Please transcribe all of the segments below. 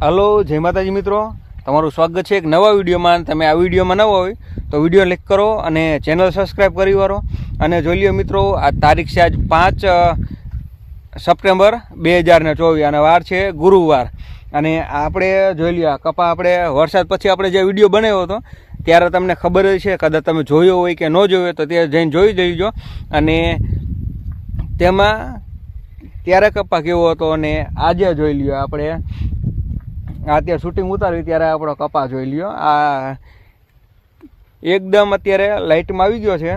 Hello, જય માતાજી મિત્રો. તમારું સ્વાગત છે એક નવા વિડીયોમાં. તમે આ વિડીયોમાં નવા હોય તો વીડિયો ક્લિક કરો અને ચેનલ સબસ્ક્રાઈબ કરી વારો. અને જોઈ લ્યો મિત્રો, આ તારીખ છે આજ પાંચ સપ્ટેમ્બર બે હજારને ચોવીસ. અને વાર છે ગુરુવાર. અને આપણે જોઈ લો કપા આપણે વરસાદ પછી આપણે જે વીડિયો બનાવ્યો હતો, ત્યારે તમને ખબર જ છે, કદાચ તમે જોયો હોય કે ન જોયો તો તે જઈને જોઈ લેજો અને તેમાં ત્યારે કપા કેવો હતો અને આજે જોઈ લ્યો આપણે અત્યારે શૂટિંગ ઉતાર્યું ત્યારે આપણો કપા જોઈ લ્યો. આ એકદમ અત્યારે લાઇટમાં આવી ગયો છે.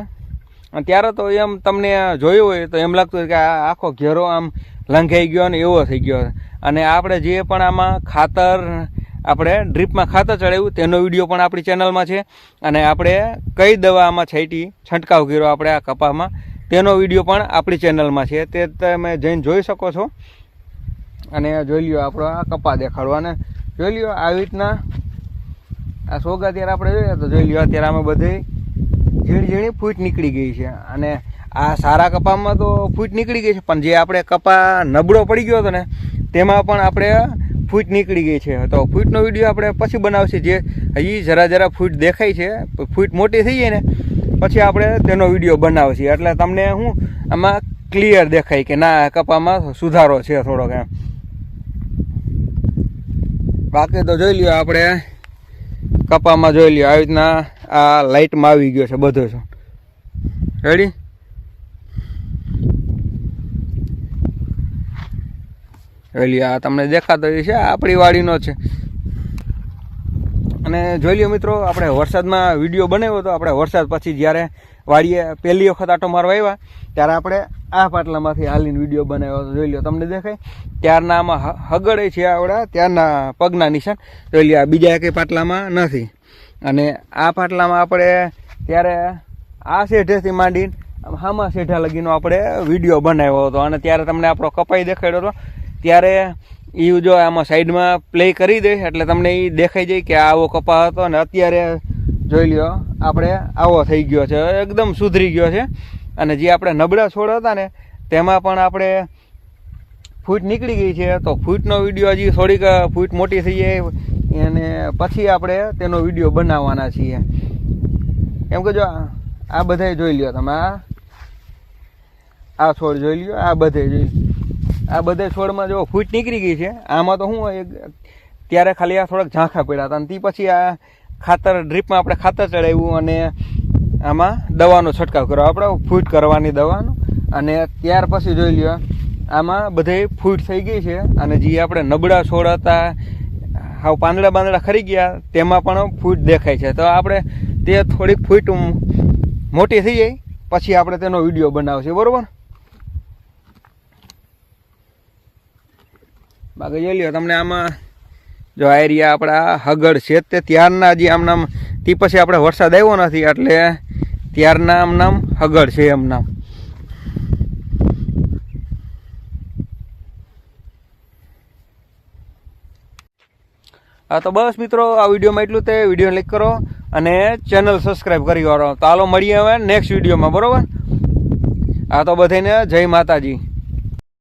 અને ત્યારે તો એમ તમને જોયું હોય તો એમ લાગતું કે આ આખો ઘેરો આમ લંઘાઈ ગયો અને એવો થઈ ગયો. અને આપણે જે પણ આમાં ખાતર, આપણે ડ્રીપમાં ખાતર ચડાવ્યું તેનો વીડિયો પણ આપણી ચેનલમાં છે. અને આપણે કઈ દવા આમાં છાંટી, છંટકાવ કર્યો આપણે આ કપામાં તેનો વીડિયો પણ આપણી ચેનલમાં છે. તે તમે જઈને જોઈ શકો છો. અને જોઈ લ્યો આપણો આ કપા દેખાડવા અને જોઈ લ્યો આવી રીતના. આ સોગા ત્યારે આપણે જોઈએ તો જોઈ લ્યો અત્યારે આમાં બધે ઝીણી ઝીણી ફૂટ નીકળી ગઈ છે. અને આ સારા કપામાં તો ફૂટ નીકળી ગઈ છે, પણ જે આપણે કપા નબળો પડી ગયો હતો ને, તેમાં પણ આપણે ફૂટ નીકળી ગઈ છે. તો ફૂટનો વીડિયો આપણે પછી બનાવશે, જે હજી જરા જરા ફૂટ દેખાય છે ફૂટ મોટી થઈ જાય ને, પછી આપણે તેનો વીડિયો બનાવશે. એટલે તમને શું આમાં ક્લિયર દેખાય કે ના કપામાં સુધારો છે થોડોક એમ. બાકી તો જોઈ લ્યો આપણે કપામાં જોઈ લ્યો આવી રીતના આ લાઇટમાં આવી ગયો છે બધો છે. રેડી રેલી આ તમને દેખાતો છે આપણી વાડીનો છે. અને જોઈ લ્યો મિત્રો, આપણે વરસાદમાં વીડિયો બનાવ્યો હતો. આપણે વરસાદ પછી જ્યારે વાડીએ પહેલી વખત આટો મારવા આવ્યા, ત્યારે આપણે આ પાટલામાંથી હાલીને વીડિયો બનાવ્યો હતો. જોઈ લો તમને દેખાય? ત્યારના આમાં હગડે છે આવડા, ત્યારના પગના નિશાન. જોઈ લ્યો, આ બીજા કંઈ પાટલામાં નથી. અને આ પાટલામાં આપણે ત્યારે આ શેઠેથી માંડીને હામા શેઠા લગીનો આપણે વીડિયો બનાવ્યો હતો. અને ત્યારે તમને આપણો કપાઈ દેખાડ્યો હતો. ત્યારે એ જો આમાં સાઈડમાં પ્લે કરી દે, એટલે તમને એ દેખાઈ જાય કે આવો કપા હતો અને અત્યારે જોઈ લ્યો, આપણે આવો થઈ ગયો છે, એકદમ સુધરી ગયો છે. અને જે આપણે નબળા છોડ હતા ને, તેમાં પણ આપણે ફૂટ નીકળી ગઈ છે. તો ફૂટનો વીડિયો હજી થોડીક ફૂટ મોટી થઈ જાય. અને પછી આપણે તેનો વીડિયો બનાવવાના છીએ. એમ કે જો આ- બધાય જોઈ લ્યો તમે, આ. છોડ જોઈ લ્યો, આ બધે જોઈ આ બધા છોડમાં જો ફૂટ નીકળી ગઈ છે, આમાં તો શું ત્યારે ખાલી આ થોડાક ઝાંખા પડ્યા હતા. અને તે પછી આ ખાતર ડ્રીપમાં આપણે ખાતર ચડાવ્યું અને આમાં દવાનો છંટકાવ કર્યો. આપણે ફૂટ કરવાની દવાનો. અને ત્યાર પછી જોઈ લ્યો, આમાં બધે ફૂટ થઈ ગઈ છે. અને જે આપણે નબળા છોડ હતા, હાવ પાંદડા બાંદડા ખરી ગયા, તેમાં પણ ફૂટ દેખાય છે. તો આપણે તે થોડીક ફૂટ મોટી થઈ જાય પછી આપણે તેનો વીડિયો બનાવશે. બરોબર? બાકી જોઈ લ્યો, તમને આમાં જો આ એરિયા આપણા હગડ છે તે ત્યારના જે આમ નામ, તે પછી આપણે વરસાદ આવ્યો નથી, એટલે ત્યારના આમ નામ હગડ છે એમ નામ. હા, તો બસ મિત્રો, આ વિડીયોમાં એટલું તે. વીડિયો લાઈક કરો અને ચેનલ સબસ્ક્રાઈબ કરી વાળો. તો હાલો, મળીએ હવે નેક્સ્ટ વિડીયોમાં, બરાબર? હા, તો બધાને જય માતાજી.